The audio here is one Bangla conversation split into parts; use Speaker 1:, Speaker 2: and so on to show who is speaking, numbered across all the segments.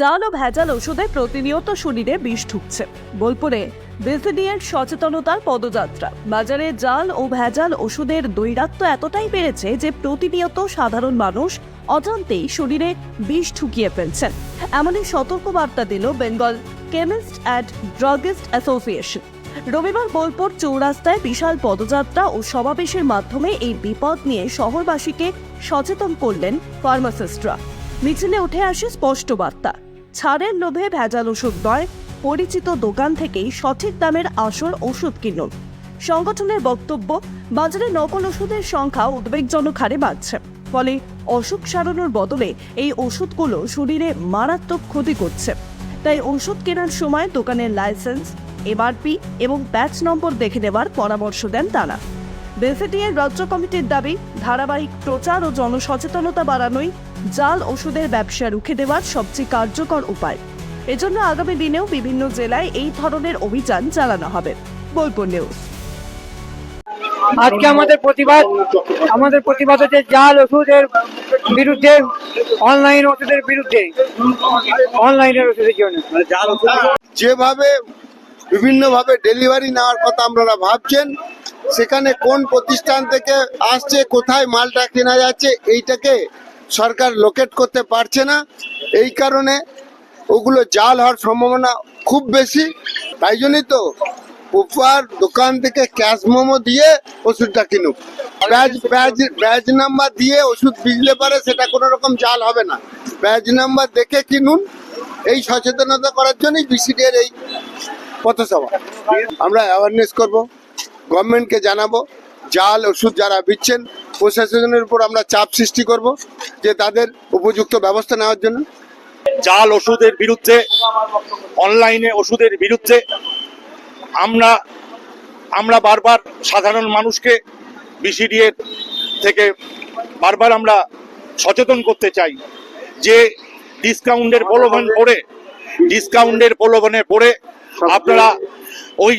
Speaker 1: জাল ও ভেজাল ওষুধে প্রতিনিয়ত শরীরে বিষ ঢুকছে। বোলপুরে বিসিডিএর সচেতনতার পদযাত্রা। বাজারে জাল ও ভেজাল ওষুধের দৈরাত্ম এতটাই বেড়েছে যে প্রতিনিয়ত সাধারণ মানুষ অজান্তেই শরীরে বিষ ঢুকিয়ে ফেলছেন। এমনই সতর্কবার্তা দিল Bengal chemist and druggist association. রবিবার বোলপুর চৌরাস্তায় বিশাল পদযাত্রা ও সমাবেশের মাধ্যমে এই বিপদ নিয়ে শহরবাসীকে সচেতন করলেন ফার্মাসিস্টরা। মিছিলে উঠে আসে স্পষ্ট বার্তা। ছাড়ের লোভে ভেজাল ওষুধ নয়, পরিচিত দোকান থেকেই সঠিক দামের আসল ওষুধ কিনুন। সংগঠনের বক্তব্য, বাজারে নকল ওষুধের সংখ্যা উদ্বেগজনক হারে বাড়ছে। ফলে অসুখ সারানোর বদলে এই ওষুধগুলো শরীরে মারাত্মক ক্ষতি করছে। তাই ওষুধ কেনার সময় দোকানের লাইসেন্স, এমআরপি এবং ব্যাচ নম্বর দেখে নেওয়ার পরামর্শ দেন তারা। বেসিটিএর রাজ্য কমিটির দাবি ধারাবাহিক প্রচার ও জনসচেতনতা বাড়ানোই জাল ওষুধের ব্যবসা রুখে দেওয়ার সবচেয়ে কার্যকর উপায়। এজন্য আগামী দিনেও বিভিন্ন জেলায় এই ধরনের অভিযান চালানো হবে। বোলপুর নিউজ।
Speaker 2: আজকে আমাদের প্রতিবাদ আমাদের প্রতিবাদ হচ্ছে জাল ওষুধের বিরুদ্ধে অনলাইন ওষুধের বিরুদ্ধে অনলাইনের ওষুধের জন্য।
Speaker 3: যেভাবে বিভিন্নভাবে ডেলিভারি নেওয়ার কথা আপনারা ভাবছেন সেখানে কোন প্রতিষ্ঠান থেকে আসছে, কোথায় মালটা কেনা যাচ্ছে, এইটাকে সরকার লোকেট করতে পারছে না। এই কারণে ওগুলো জাল হওয়ার সম্ভাবনা খুব বেশি। তাই জন্যই তো উপহার দোকান থেকে ক্যাশ মোমো দিয়ে ওষুধটা কিনুক। ব্যাজ ব্যাজ ব্যাজ নাম্বার দিয়ে ওষুধ বিজলে পারে, সেটা কোনো রকম জাল হবে না। ব্যাজ নাম্বার দেখে কিনুন। এই সচেতনতা করার জন্যই বিসিডির এই পথসভা। আমরা অ্যাওয়ারনেস করব। গভর্নমেন্টকে জানাব, জাল, ওষুধ যারা বিচ্ছেন, প্রশাসনের উপর আমরা চাপ সৃষ্টি করব যে তাদের উপযুক্ত ব্যবস্থা নেওয়ার জন্য।
Speaker 4: জাল ওষুধের বিরুদ্ধে, অনলাইনে ওষুধের বিরুদ্ধে আমরা আমরা বারবার সাধারণ মানুষকে বিসিডিএর থেকে বারবার আমরা সচেতন করতে চাই যে ডিসকাউন্টের প্রলোভন পড়ে ডিসকাউন্টের প্রলোভনে পড়ে আপনারা ওই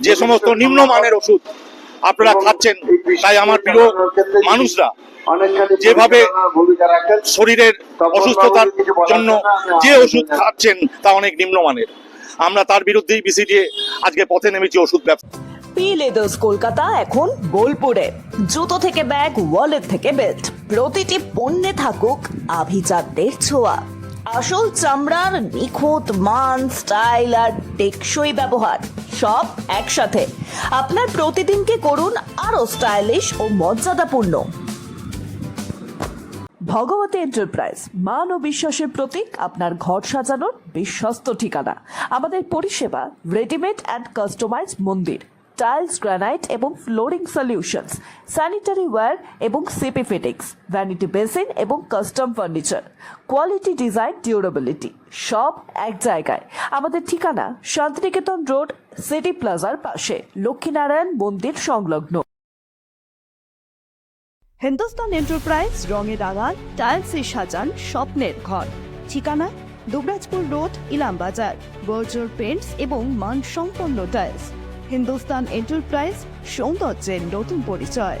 Speaker 4: যে সমস্ত নিম্নমানের ওষুধ আপনারা খাচ্ছেন তাই আমার প্রিয় মানুষরা যেভাবে শরীরের অসুস্থতার জন্য যে ওষুধ খাচ্ছেন তা অনেক নিম্নমানের। আমরা তার বিরুদ্ধেই বিসিডিএ আজকে পথে নেমেছি ওষুধ ব্যবসা।
Speaker 1: পি লেদার্স কলকাতা এখন বোলপুরে। জুতো থেকে ব্যাগ ওয়ালেট থেকে বেল্ট প্রতিটি পণ্যে থাকুক আভিজাত্যের ছোঁয়া। আসল চামড়ার নিখুঁত মান স্টাইল আর টেকসই ব্যবহার, সব একসাথে। আপনার প্রতিদিনকে করুন আরও স্টাইলিশ ও মর্যাদাপূর্ণ। ভগবতী এন্টারপ্রাইজ মান ও বিশ্বাসের প্রতীক, আপনার ঘর সাজানোর বিশ্বস্ত ঠিকানা। আমাদের পরিষেবা রেডিমেড অ্যান্ড কাস্টমাইজ মন্দির। টাইলস গ্রানাইট এবং ফ্লোরিং সলিউশনস স্যানিটারি ওয়্যার এবং সিপি ফিটিংস ভ্যানিটি বেসিন এবং custom furniture quality design durability সব এক জায়গায়। আমাদের ঠিকানা শান্তিনিকেতন রোড, সিটি প্লাজার পাশে, লক্ষ্মীনারায়ণ মন্দির সংলগ্ন। হিন্দুস্তান এন্টারপ্রাইজ, রঙে রাঙান টাইলসে সাজান স্বপ্নের ঘর। ঠিকানা Dubrajpur road, Ilambazar. Berger paints এবং মানসম্পন্ন টাইলস হিন্দুস্তান এন্টারপ্রাইজ সৌন্দর্যের নতুন পরিচয়।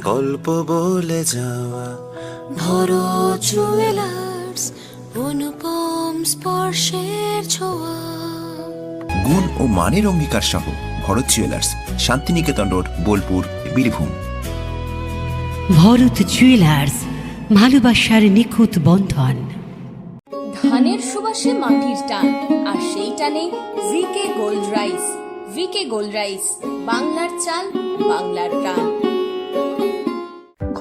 Speaker 5: গল্প বলে যাওয়া।
Speaker 6: ভরো জুয়েলার্স অনুপম স্পর্শের ছোঁয়া।
Speaker 7: গুণ ও মানের অঙ্গীকার সহ Bharat jewellers Santiniketan road Bolpur Birbhum.
Speaker 8: Bharat jewellers ভালোবাসার নিখুঁত বন্ধন।
Speaker 9: ধানের সুবাসে মাটির টান আর সেই টানে VK gold rice VK gold rice বাংলার চাল বাংলার প্রাণ।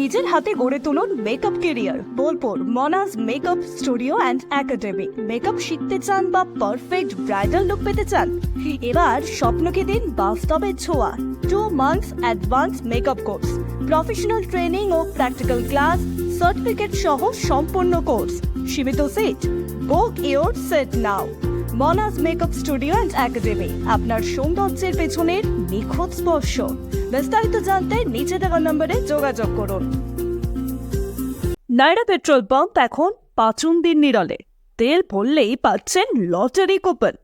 Speaker 1: নিজের হাতে গড়ে তুলুন makeup career Bolpur Monaj makeup studio and academy makeup শিখতে চান বা পারফেক্ট ব্রাইডাল লুক পেতে চান? এবার স্বপ্নকে দিন বাস্তবের ছোঁয়া। Two months advance makeup course professional training ও প্র্যাকটিক্যাল ক্লাস সার্টিফিকেট সহ সম্পূর্ণ কোর্স সীমিত seat book your seat now Monaj makeup studio and academy, আপনার সৌন্দর্যের পেছনের নিখুঁত স্পর্শ। বিস্তারিত জানতে নিচে দেওয়া নম্বরে যোগাযোগ করুন। নাইরা পেট্রোল পাম্প এখন পাঁচুন দিন নিরলে। তেল ভরলেই পাচ্ছেন লটারি কুপন।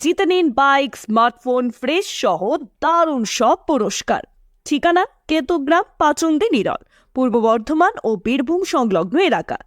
Speaker 1: জিতে নিন বাইক, স্মার্টফোন ফ্রেশ সহ দারুণ সব পুরস্কার। ঠিকানা কেতুগ্রাম পাচুন্দি নিরল, পূর্ব বর্ধমান ও বীরভূম সংলগ্ন এলাকা।